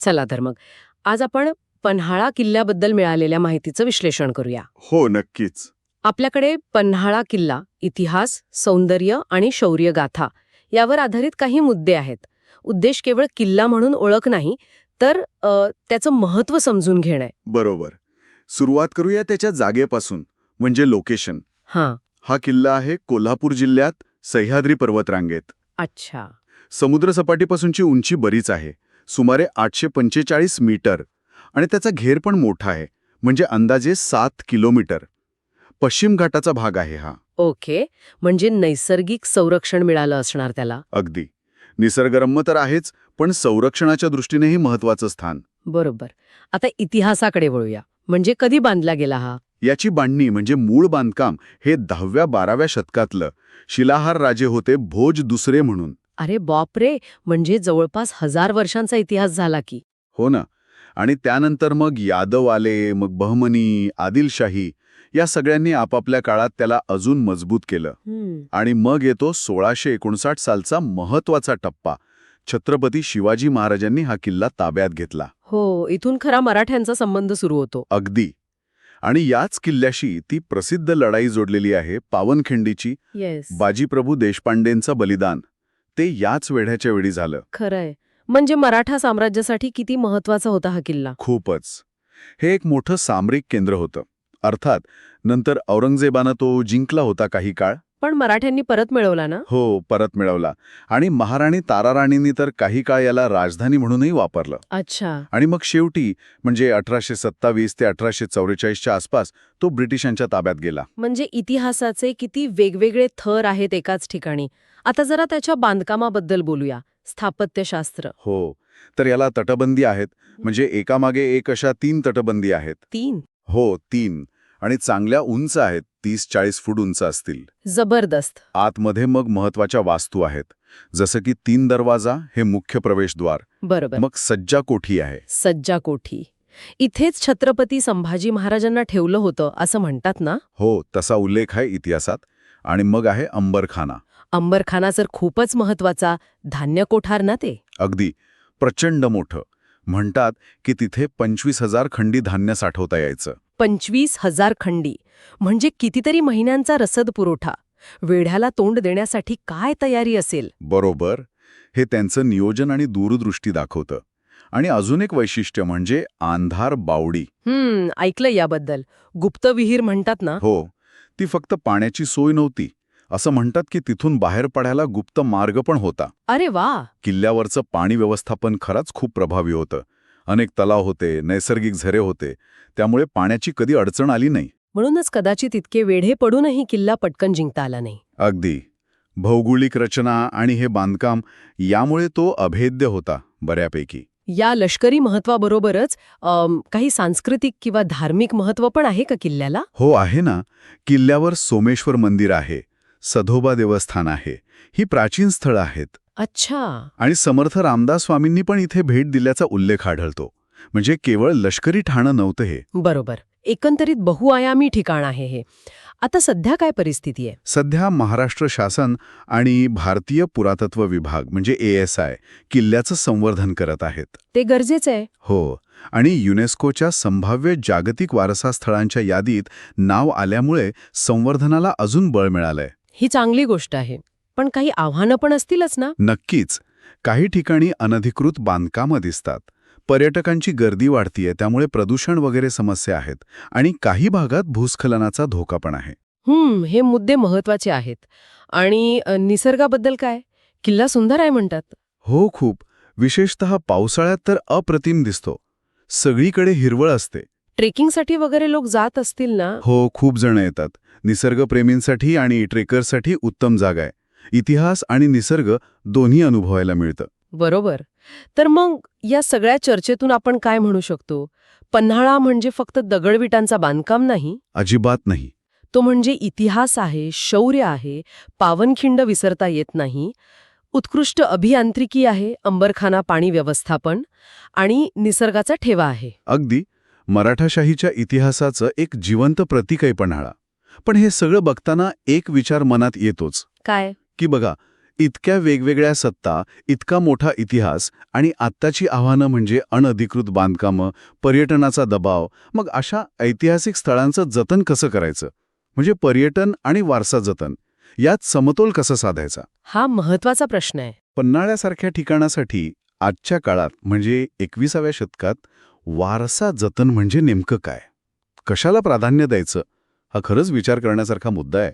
चला तर मग. आज आपण पन्हाळा किल्ल्याबद्दल मिळालेल्या माहितीचं विश्लेषण करूया. हो नक्कीच. आपल्याकडे पन्हाळा किल्ला इतिहास सौंदर्य आणि शौर्य गाथा यावर आधारित काही मुद्दे आहेत. उद्देश केवळ किल्ला म्हणून ओळख नाही तर त्याचं महत्त्व समजून घेणं आहे. बरोबर. सुरुवात करूया त्याच्या जागेपासून म्हणजे लोकेशन. हां. हा किल्ला आहे कोल्हापूर जिल्ह्यात सह्याद्री पर्वतरांगेत. अच्छा. समुद्रसपाटीपासूनची उंची बरीच आहे. सुमारे आठशे पंचेचाळीस मीटर आणि त्याचा घेर पण मोठा आहे म्हणजे अंदाजे सात किलोमीटर. पश्चिम घाटाचा भाग आहे हा. ओके म्हणजे नैसर्गिक संरक्षण मिळालं असणार त्याला. अगदी. निसर्गरम्य तर आहेच पण संरक्षणाच्या दृष्टीनेही महत्वाचं स्थान. बरोबर. आता इतिहासाकडे वळूया. म्हणजे कधी बांधला गेला हा? याची बांधणी म्हणजे मूळ बांधकाम हे दहाव्या बाराव्या शतकातलं शिलाहार राजे होते भोज दुसरे म्हणून. अरे बापरे म्हणजे जवळपास हजार वर्षांचा इतिहास झाला की. हो ना. आणि त्यानंतर मग यादव आले मग बहमनी आदिलशाही या सगळ्यांनी आपापल्या काळात त्याला अजून मजबूत केलं. आणि मग येतो सोळाशे एकोणसाठ सालचा महत्त्वाचा टप्पा. छत्रपती शिवाजी महाराजांनी हा किल्ला ताब्यात घेतला. हो इथून खरा मराठ्यांचा संबंध सुरू होतो. अगदी. आणि याच किल्ल्याशी ती प्रसिद्ध लढाई जोडलेली आहे पावनखिंडीची बाजीप्रभू देशपांडेंचं बलिदान. ते याच वेढ्याच्या वेळी झालं. खरंय. म्हणजे मराठा साम्राज्यासाठी किती महत्त्वाचा होता हा किल्ला? खूपच. हे एक मोठं सामरिक केंद्र होतं. अर्थात नंतर औरंगजेबानं तो जिंकला होता काही काळ. पण मराठ्यांनी परत मिळवला ना? हो परत मिळवला. आणि महाराणी ताराराणींनी तर काही काळ याला राजधानी म्हणूनही वापरलं. अच्छा. आणि मग शेवटी म्हणजे अठराशे सत्तावीस ते अठराशे चौवेचाळीसच्या आसपास तो ब्रिटिशांच्या ताब्यात गेला. म्हणजे इतिहासाचे किती वेगवेगळे थर आहेत एकाच ठिकाणी. आता जरा त्याच्या बांधकामाबद्दल बोलूया. स्थापत्यशास्त्र. हो. तर याला तटबंदी आहेत. म्हणजे एकामागे एक अशा तीन तटबंदी आहेत. तीन? हो तीन. आणि चांगल्या उंच आहेत. तीस चाळीस फूट उंच असतील. जबरदस्त. आतमध्ये मग महत्त्वाच्या वास्तू आहेत. जसं की तीन दरवाजा हे मुख्य प्रवेशद्वार. बरोबर. मग सज्जा कोठी आहे. सज्जा कोठी. इथेच छत्रपती संभाजी महाराजांना ठेवलं होतं असं म्हणतात ना? हो तसा उल्लेख आहे इतिहासात. आणि मग आहे अंबरखाना. अंबरखाना जर खूपच महत्त्वाचा धान्य कोठार ना ते? अगदी. प्रचंड मोठं. म्हणतात की तिथे पंचवीस हजार खंडी धान्य साठवता यायचं. पंचवीस हजार खंडी. म्हणजे कितीतरी महिन्यांचा रसद पुरवठा. वेढ्याला तोंड देण्यासाठी काय तयारी असेल? बरोबर. हे त्यांचं नियोजन आणि दूरदृष्टी दाखवतं. आणि अजून एक वैशिष्ट्य म्हणजे आंधार बावडी. हम्म ऐकलं याबद्दल. गुप्त विहीर म्हणतात ना? हो. ती फक्त पाण्याची सोय नव्हती. असं म्हणतात की तिथून बाहेर पडायला गुप्त मार्ग पण होता. अरे वा! किल्ल्यावरचं पाणी व्यवस्थापन खरंच खूप प्रभावी होतं. अनेक तलाव होते नैसर्गिक झरे होते. त्यामुळे पाण्याची कधी अडचण आली नाही. म्हणूनच कदाचित इतके वेढे पडूनही किल्ला पटकन जिंकता आला नाही. अगदी. भौगोलिक रचना आणि हे बांधकाम यामुळे तो अभेद्य होता बऱ्यापैकी. या लष्करी महत्वाबरोबरच काही सांस्कृतिक किंवा धार्मिक महत्त्व पण आहे का किल्ल्याला? हो आहे ना. किल्ल्यावर सोमेश्वर मंदिर आहे सधोबा देवस्थान आहे ही प्राचीन स्थळं आहेत. अच्छा. आणि समर्थ रामदास स्वामींनी पण इथे भेट दिल्याचा उल्लेख आढळतो. म्हणजे केवळ लष्करी ठाणं नव्हतं हे. बरोबर. एकंदरीत बहुआयामी ठिकाण आहे हे. आता सध्या काय परिस्थिती आहे? सध्या महाराष्ट्र शासन आणि भारतीय पुरातत्व विभाग म्हणजे एएसआय किल्ल्याचं संवर्धन करत आहेत. ते गरजेचं आहे? हो. आणि युनेस्कोच्या संभाव्य जागतिक वारसा स्थळांच्या यादीत नाव आल्यामुळे संवर्धनाला अजून बळ मिळालंय. ही चांगली गोष्ट आहे. पण काही आव्हानं पण असतीलच ना? नक्कीच. काही ठिकाणी अनधिकृत बांधकामं दिसतात. पर्यटकांची गर्दी वाढतीये त्यामुळे प्रदूषण वगैरे समस्या आहेत आणि काही भागात भूस्खलनाचा धोका पण आहे. हम्म हे मुद्दे महत्त्वाचे आहेत. आणि अ, निसर्गाबद्दल काय? किल्ला सुंदर आहे म्हणतात. हो खूप. विशेषतः पावसाळ्यात तर अप्रतिम दिसतो. सगळीकडे हिरवळ असते. ट्रेकिंगसाठी वगैरे लोक जात असतील ना? हो खूप जण येतात. निसर्गप्रेमींसाठी आणि ट्रेकरसाठी उत्तम जागा आहे. इतिहास आणि निसर्ग दोन्ही अनुभवायला मिळतं. बरोबर. तर मग या सगळ्या चर्चेतून आपण काय म्हणू शकतो? पन्हाळा म्हणजे फक्त दगडविटांचा बांधकाम नाही? अजिबात नाही. तो म्हणजे इतिहास आहे शौर्य आहे पावनखिंड विसरता येत नाही उत्कृष्ट अभियांत्रिकी आहे अंबरखाना पाणी व्यवस्थापन आणि निसर्गाचा ठेवा आहे. अगदी. मराठाशाहीच्या इतिहासाचं एक जिवंत प्रतीक आहे पन्हाळा. पण हे सगळं बघताना एक विचार मनात येतोच. काय? की बघा इतक्या वेगवेगळ्या सत्ता इतका मोठा इतिहास आणि आत्ताची आव्हानं म्हणजे अनधिकृत बांधकामं पर्यटनाचा दबाव मग अशा ऐतिहासिक स्थळांचं जतन कसं करायचं? म्हणजे पर्यटन आणि वारसा जतन यात समतोल कसा साधायचा? हा महत्त्वाचा प्रश्न आहे. पन्हाळ्यासारख्या ठिकाणासाठी आजच्या काळात म्हणजे एकविसाव्या शतकात वारसा जतन म्हणजे नेमकं काय? कशाला प्राधान्य द्यायचं? हा खरंच विचार करण्यासारखा मुद्दा आहे.